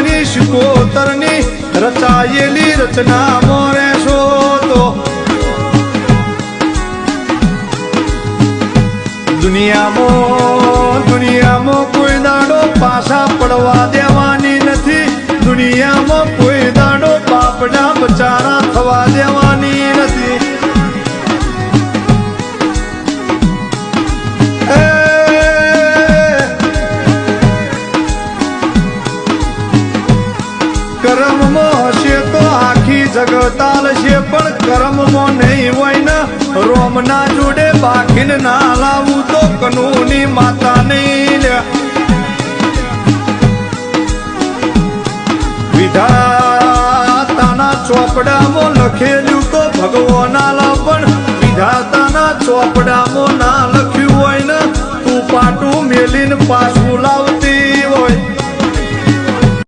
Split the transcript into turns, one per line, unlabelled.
દુનિયાની શિકોતરની રચાયેલી રચના મોરેશો તો દુનિયામાં દુનિયામાં કોઈ દાડો પાછા પડવા દેવાની નથી દુનિયામાં કોઈ દાડો બાપડા બચારા થવા દેવાની કર્મમાં હશે તો આખી જગતાલ છે, પણ કર્મમાં નહીં હોય ને. રોમના જોડે બાકીને ના લાવું તો કનૂની માતા નહીં વિધાતાના ચોપડામાં લખેલું તો ભગવાના લા પણ વિધાતાના ચોપડામાં ના લખ્યું હોય ને. તું પાટું મેલીને પાછું